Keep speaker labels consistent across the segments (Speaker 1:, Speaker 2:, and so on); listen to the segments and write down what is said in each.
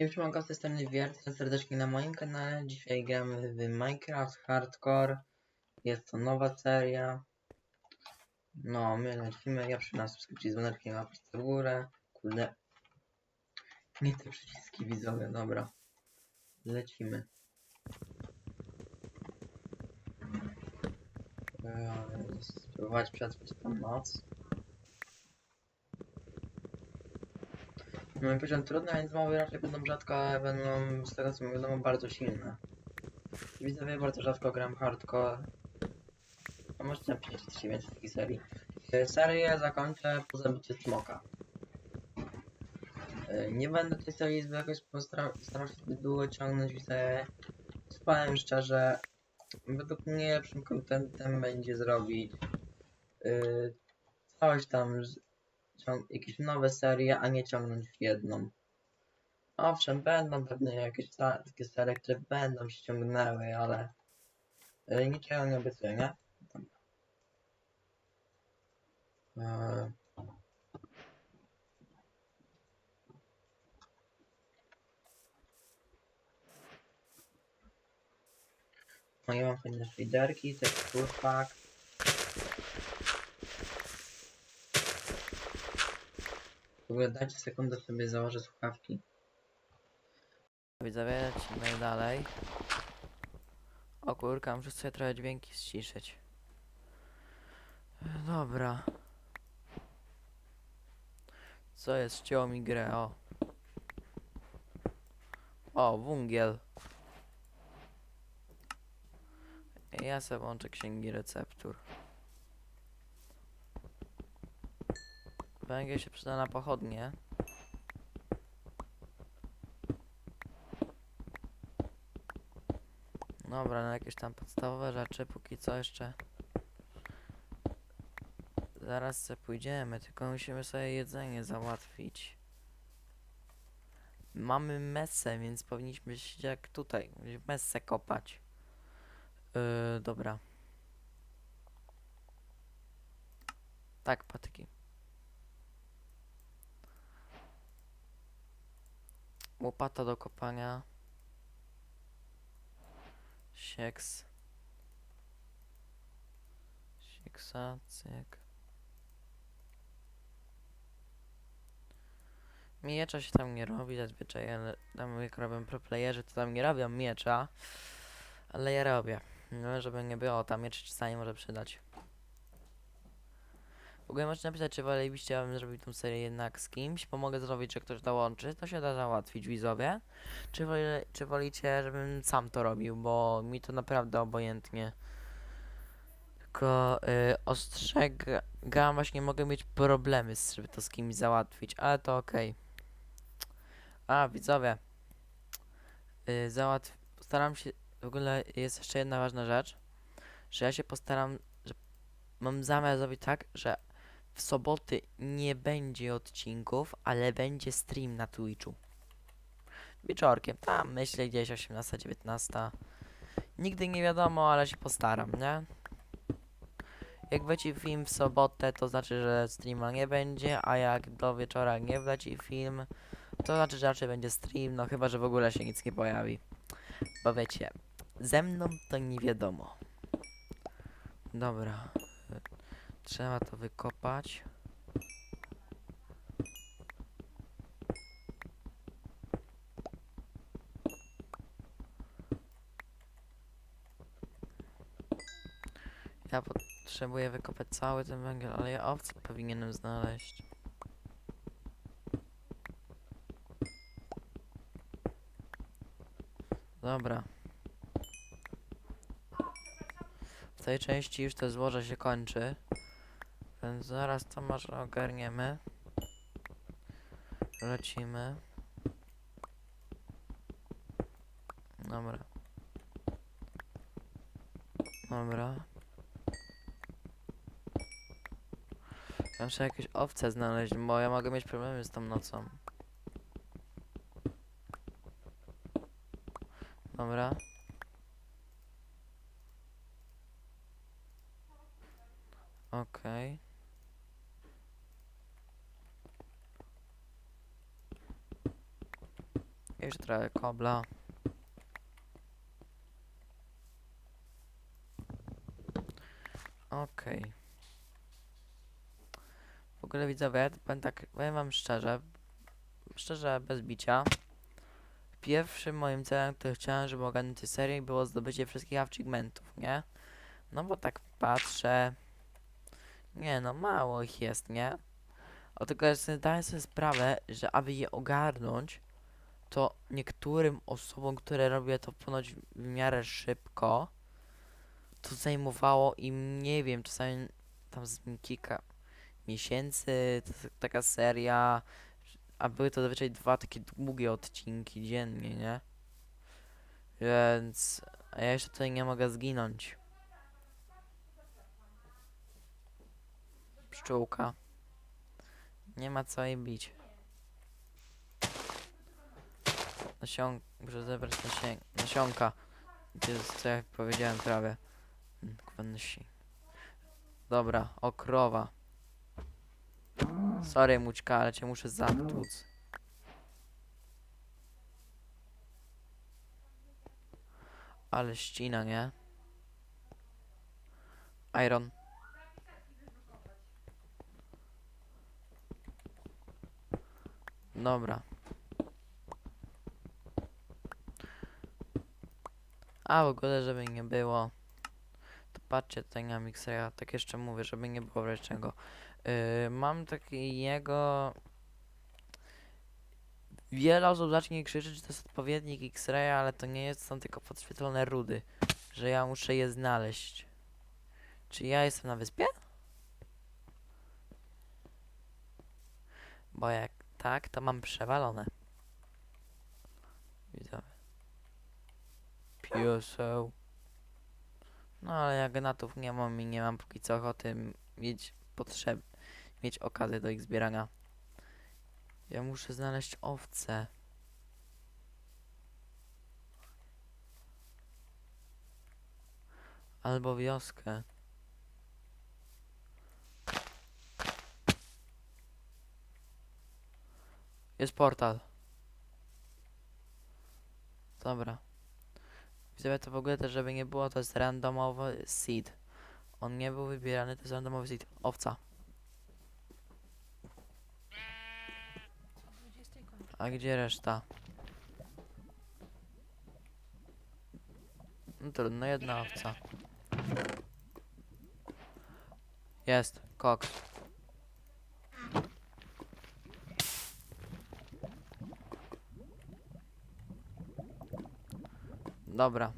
Speaker 1: Już mogę z tej strony witam serdecznie na moim kanale. Dzisiaj gramy w Minecraft Hardcore. Jest to nowa seria. No, my lecimy. Ja przy nas subskrypcji z dzwoneczkiem w górę. Kurde. Nie te przyciski widzowie, dobra. Lecimy. Eee, Spróbować przetrwać tą noc. Poziom trudny, więc mowy raczej będą rzadko, ale będą z tego co mi wiadomo bardzo silne. Widzowie bardzo rzadko gram hardcore. A możecie napisać coś więcej takiej serii. E, Serię zakończę po zabiciu smoka. E, Nie będę tej serii jakoś starał się długo ciągnąć, widzę. Powiem szczerze, według mnie lepszym contentem będzie zrobić yy, coś tam z- jakieś nowe serie, a nie ciągnąć w jedną. Owszem, będą pewnie jakieś ta- takie serie, które będą się ciągnęły, ale yy, niczego nie obiecuję, nie? Eee. No i mam fajne shaderki, tekstur pack. W ogóle dajcie sekundę sobie założę słuchawki.
Speaker 2: Widzowie, lecimy dalej. O kurka, muszę sobie trochę dźwięki ściszyć. E, Dobra. Co jest? Ścięło mi grę, o. O, wungiel. Ja sobie włączę księgi receptur. Węgiel się przyda na pochodnie. Dobra, na jakieś tam podstawowe rzeczy, póki co jeszcze. Zaraz se pójdziemy, tylko musimy sobie jedzenie załatwić. Mamy mesę, więc powinniśmy się jak tutaj, mesę kopać. Yy, dobra. Tak, patyki. Łopata do kopania. Sieks. Sieksa, cyk. Miecza się tam nie robi zazwyczaj, ale tam jak robią pro playerzy, to tam nie robią miecza. Ale ja robię. No, żeby nie było, tam miecz czasami może przydać. W ogóle możecie napisać, czy wolelibyście, abym zrobił tą serię jednak z kimś. Pomogę zrobić, że ktoś dołączy. To się da załatwić, widzowie. Czy, woli, czy wolicie, żebym sam to robił, bo mi to naprawdę obojętnie. Tylko y, ostrzegam, właśnie mogę mieć problemy, żeby to z kimś załatwić, ale to okej. A, widzowie. Y, załatw... Postaram się... W ogóle jest jeszcze jedna ważna rzecz, że ja się postaram, że mam zamiar zrobić tak, że w soboty nie będzie odcinków, ale będzie stream na Twitchu. Wieczorkiem, tam myślę gdzieś 18-19. Nigdy nie wiadomo, ale się postaram, nie? Jak wleci film w sobotę, to znaczy, że streama nie będzie, a jak do wieczora nie wleci film, to znaczy, że raczej będzie stream, no chyba, że w ogóle się nic nie pojawi. Bo wiecie, ze mną to nie wiadomo. Dobra. Trzeba to wykopać. Ja potrzebuję wykopać cały ten węgiel, ale ja owce powinienem znaleźć. Dobra. W tej części już te złoże się kończy. Zaraz to może ogarniemy. Lecimy. Dobra. Dobra. Ja muszę jakieś owce znaleźć, bo ja mogę mieć problemy z tą nocą. Dobra. Okej. Jeszcze trochę kobla. Okej. W ogóle widzowie, powiem tak, powiem wam szczerze, szczerze, bez bicia. Pierwszym moim celem, który chciałem, żeby ogarnąć tę serię, było zdobycie wszystkich achievementów, nie? No bo tak patrzę, nie no, mało ich jest, nie? O tylko sobie zdaję sobie sprawę, że aby je ogarnąć, to niektórym osobom, które robię to ponoć w miarę szybko, to zajmowało im, nie wiem, czasami tam z kilka miesięcy, to taka seria, a były to zazwyczaj dwa takie długie odcinki dziennie, nie? Więc a ja jeszcze tutaj nie mogę zginąć. Pszczółka. Nie ma co jej bić. Nasion... Muszę zebrać nasion... nasionka. Jest co ja powiedziałem prawie. Hmm, kurwa, nasi. Dobra, o krowa. Sorry Mućka, ale cię muszę zatłuc. Ale ścina, nie? Iron. Dobra. A w ogóle, żeby nie było. To patrzcie tutaj na miksera, tak jeszcze mówię, żeby nie było czego. Yy, mam takiego. Wiele osób zacznie krzyczeć, że to jest odpowiednik X-Raya, ale to nie jest, są tylko podświetlone rudy. Że ja muszę je znaleźć. Czy ja jestem na wyspie? Bo jak tak, to mam przewalone. Widzę. Pioseł. No ale jak gnatów nie mam i nie mam póki co ochoty mieć potrzeb, mieć okazję do ich zbierania. Ja muszę znaleźć owce. Albo wioskę. Jest portal. Dobra. Widzę to w ogóle też, żeby nie było, to jest randomowy seed. On nie był wybierany, to jest randomowy seed. Owca. A gdzie reszta? No trudno, jedna owca. Jest, koks. Dobra.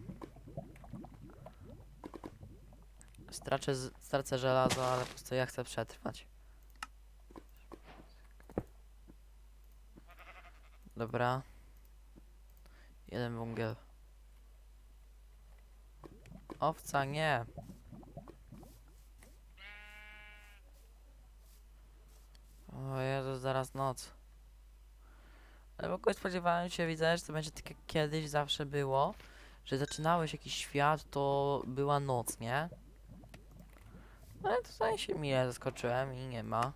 Speaker 2: Stracę, stracę żelazo, ale po prostu ja chcę przetrwać. Dobra. Jeden węgiel. Owca, nie. O Jezu, zaraz noc. Ale w ogóle spodziewałem się, widzę, że to będzie tak jak kiedyś zawsze było, że zaczynałeś jakiś świat, to była noc, nie? No ale tutaj się mile zaskoczyłem i nie ma.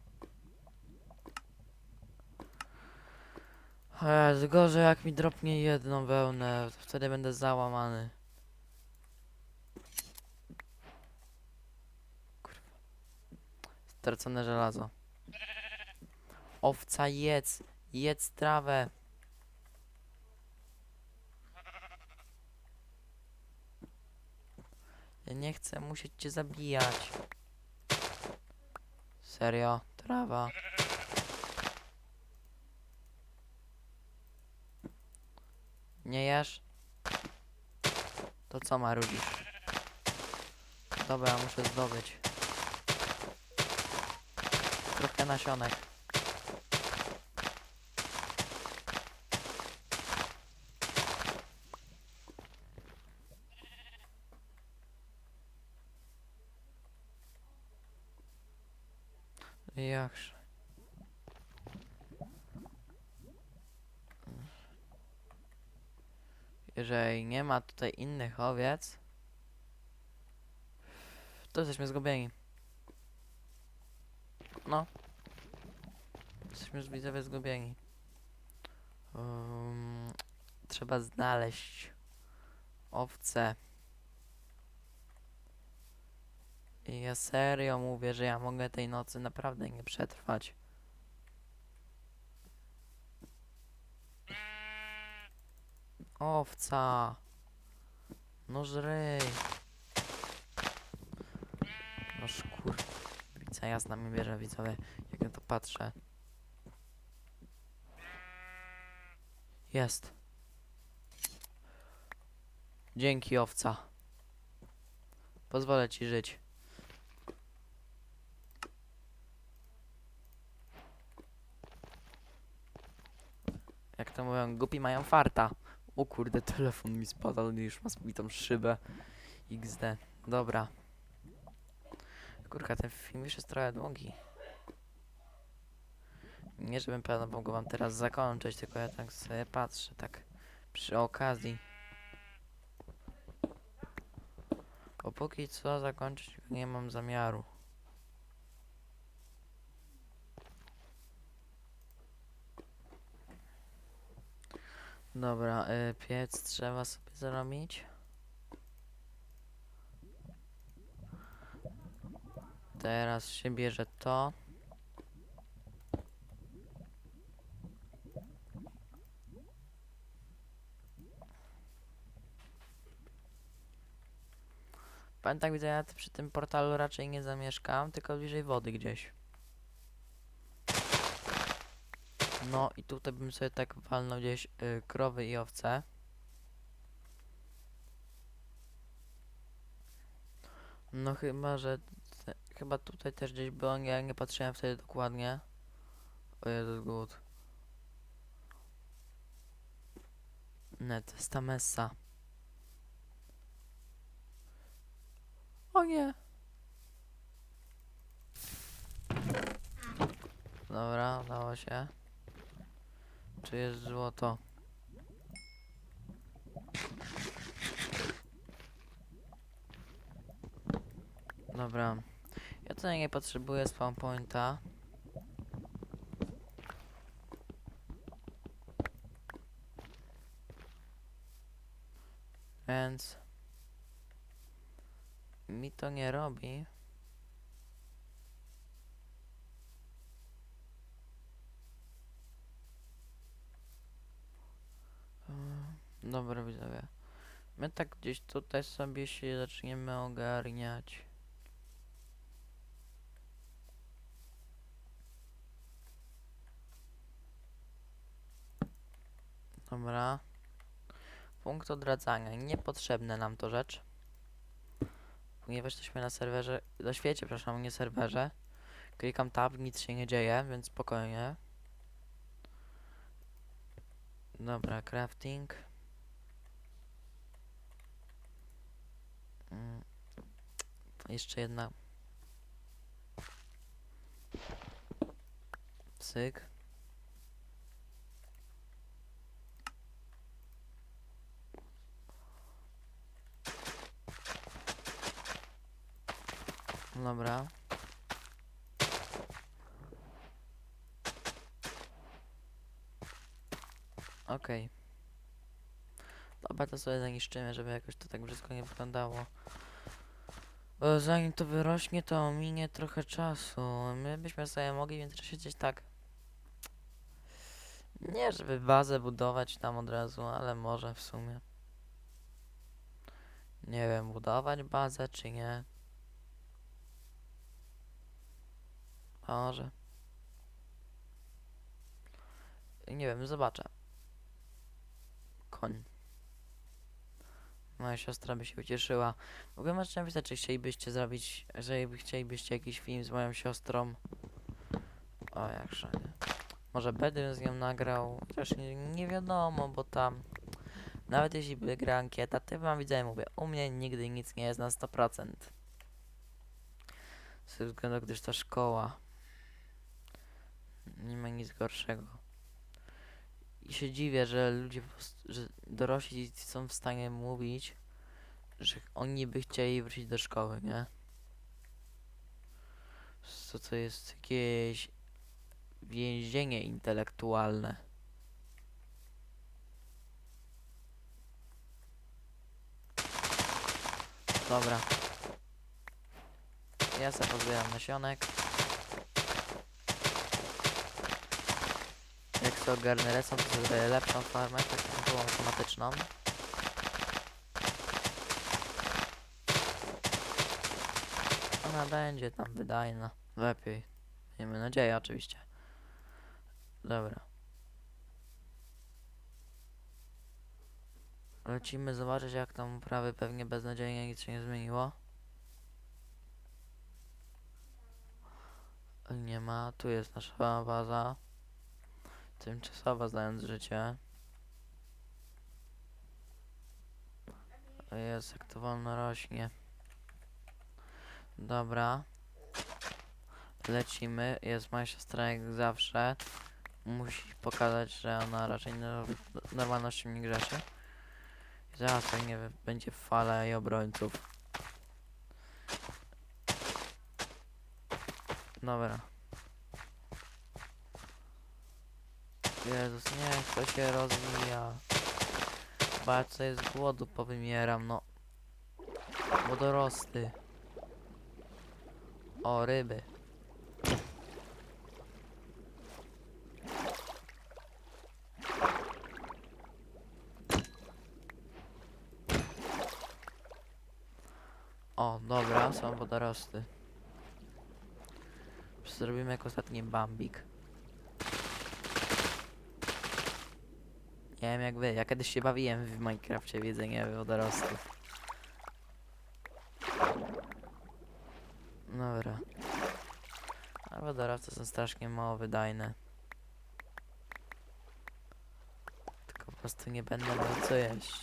Speaker 2: Jezu, gorzej jak mi dropnie jedną wełnę, to wtedy będę załamany. Kurwa. Stracone żelazo. Owca jedz, jedz trawę. Ja nie chcę musieć cię zabijać. Serio, trawa. Nie jesz? To co marudzisz? Dobra, muszę zdobyć. Trochę nasionek. Jakże. Jeżeli nie ma tutaj innych owiec, to jesteśmy zgubieni. No. Jesteśmy już widzowie zgubieni. Um, trzeba znaleźć owce. I ja serio mówię, że ja mogę tej nocy naprawdę nie przetrwać. Owca. No żryj. No szkur. Wica jasna mi bierze widzowie, jak na to patrzę. Jest. Dzięki owca. Pozwolę ci żyć. Jak to mówią, głupi mają farta. O kurde, telefon mi spadał i już ma zbitą szybę. XD. Dobra. Kurka, ten film już jest trochę długi. Nie, żebym planował go wam teraz zakończyć, tylko ja tak sobie patrzę, tak przy okazji. Bo póki co zakończyć nie mam zamiaru. Dobra, y, piec trzeba sobie zrobić. Teraz się bierze to. Pamiętam, widzę, ja przy tym portalu raczej nie zamieszkam, tylko bliżej wody gdzieś. No i tutaj bym sobie tak walnął gdzieś y, krowy i owce. No chyba, że te, chyba tutaj też gdzieś było, ja nie patrzyłem wtedy dokładnie. O Jezus głód. Nie, to jest ta messa. O nie. Dobra, udało się. Czy jest złoto? Dobra. Ja tutaj nie potrzebuję spawn pointa. Więc mi to nie robi. Dobra, widzowie. My tak gdzieś tutaj sobie się zaczniemy ogarniać. Dobra. Punkt odradzania. Niepotrzebne nam to rzecz. Ponieważ jesteśmy na serwerze, na świecie, przepraszam, nie serwerze. Klikam tab, nic się nie dzieje, więc spokojnie. Dobra, crafting. Mm. Jeszcze jedna. Psyk. Dobra. Okej. Dobra, to sobie zaniszczymy, żeby jakoś to tak brzydko nie wyglądało. Bo zanim to wyrośnie, to minie trochę czasu. My byśmy sobie mogli w międzyczasie gdzieś tak... Nie, żeby bazę budować tam od razu, ale może w sumie. Nie wiem, budować bazę czy nie. Może. Nie wiem, zobaczę. Koń. Moja siostra by się ucieszyła. W ogóle możecie napisać, czy chcielibyście zrobić, jeżeli chcielibyście jakiś film z moją siostrą. O, jak szalenie. Może będę z nią nagrał, chociaż nie, nie wiadomo, bo tam... Nawet jeśli by gra ankieta, to wam widzę, mówię, u mnie nigdy nic nie jest na 100%. Ze względu, gdyż ta szkoła nie ma nic gorszego. I się dziwię, że ludzie, że dorośli są w stanie mówić, że oni by chcieli wrócić do szkoły, nie? Co to jest jakieś więzienie intelektualne. Dobra. Ja sobie pozbieram nasionek. Sobie ogarnę resą, to zrobię lepszą farmę, taką tą automatyczną. Ona będzie tam wydajna. Lepiej. Miejmy nadzieję oczywiście. Dobra. Lecimy zobaczyć jak tam uprawy pewnie beznadziejnie nic się nie zmieniło. Nie ma, tu jest nasza baza. Tymczasowa znając życie. Jest jak to wolno rośnie. Dobra. Lecimy. Jest moja siostra jak zawsze. Musi pokazać, że ona raczej no, normalnością nie grzeszy. Zaraz pewnie będzie fala i obrońców. Dobra. Jezus, nie, to się rozwija. Bardzo jest z głodu powymieram, no. Wodorosty. O, ryby. O, dobra, są wodorosty. Zrobimy jak ostatni bambik. Nie wiem jak wy, ja kiedyś się bawiłem w Minecrafcie w jedzenie wodorostów. Dobra. A wodorosty są strasznie mało wydajne. Tylko po prostu nie będę miał co jeść.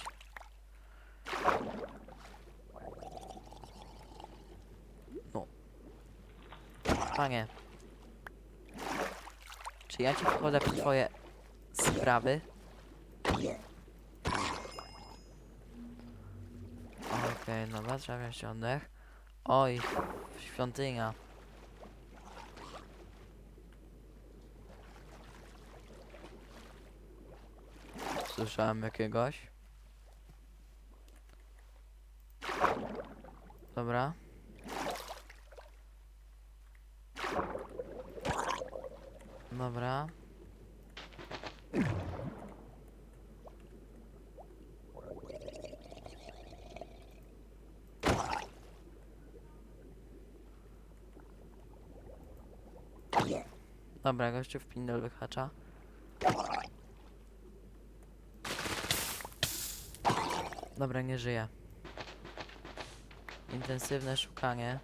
Speaker 2: No. Panie. Czy ja ci wchodzę w twoje sprawy? Okej, dobra, trzeba wziąć oddech. Oj, świątynia. Słyszałem jakiegoś. Dobra. Dobra. Dobra, gościu w pindel wyhacza. Dobra, nie żyje. Intensywne szukanie.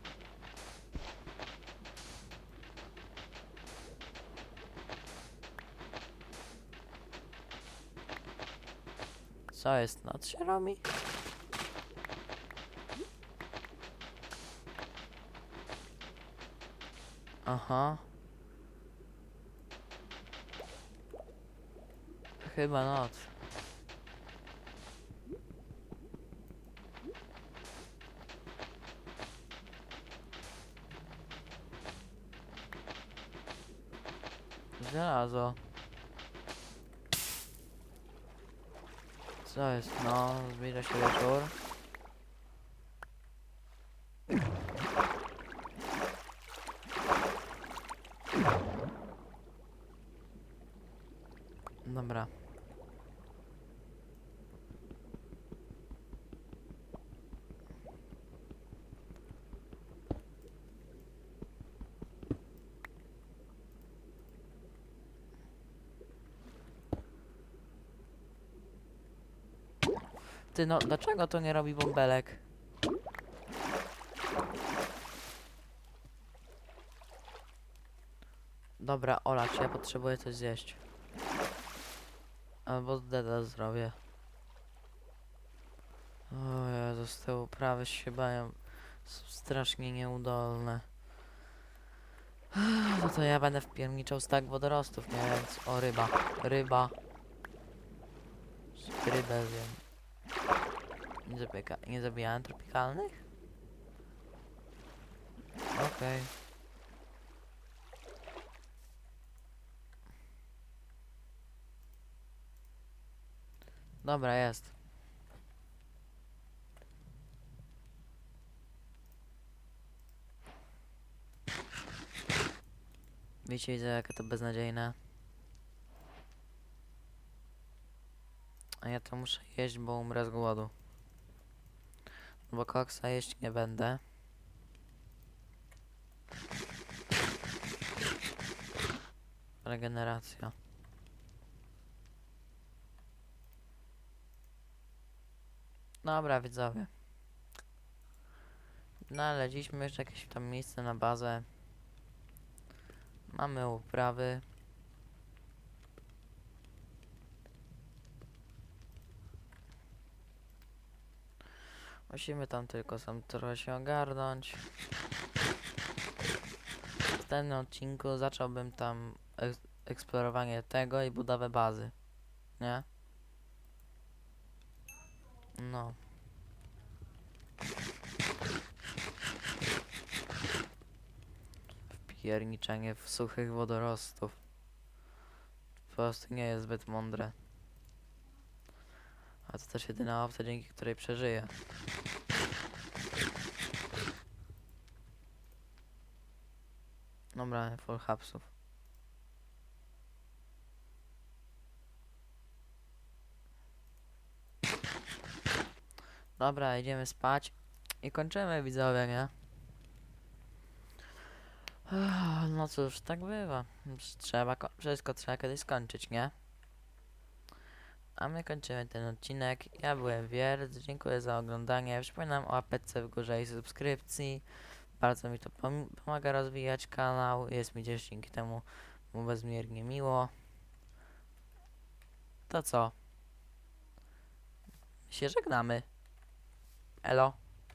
Speaker 2: Co jest? Noc się robi? Aha. Chyba noc. Żelazo. Co jest? No, zbliża się wieczór. Dobra. Ty no, dlaczego to nie robi bąbelek? Dobra, Ola, czy ja potrzebuję coś zjeść? Albo deda zrobię. O Jezus, te uprawy się bają. Są strasznie nieudolne. No to ja będę wpierniczał stak wodorostów, nie? Więc o ryba, ryba. Rybę zjem. Nie, zabija, nie zabijałem tropikalnych? Okej. Okay. Dobra, jest. Wiecie, widzę, jaka to beznadziejna. A ja to muszę jeść, bo umrę z głodu. Bo koksa jeść nie będę. Regeneracja. Dobra, widzowie. Znaleźliśmy jeszcze jakieś tam miejsce na bazę. Mamy uprawy. Musimy tam tylko sam trochę się ogarnąć. W tym odcinku zacząłbym tam eks eksplorowanie tego i budowę bazy. Nie? No. Wpierniczenie w suchych wodorostów. Po prostu nie jest zbyt mądre. A to też jedyna opcja, dzięki której przeżyję. Dobra, full hapsów. Dobra, idziemy spać i kończymy widzowie, nie? Ech, No cóż, tak bywa. Trzeba, ko- wszystko trzeba kiedyś skończyć, nie? A my kończymy ten odcinek. Ja byłem Wierc, dziękuję za oglądanie. Przypominam o apece w górze i subskrypcji. Bardzo mi to pom- pomaga rozwijać kanał. Jest mi też dzięki temu mu bezmiernie miło. To co? Się żegnamy. Elo.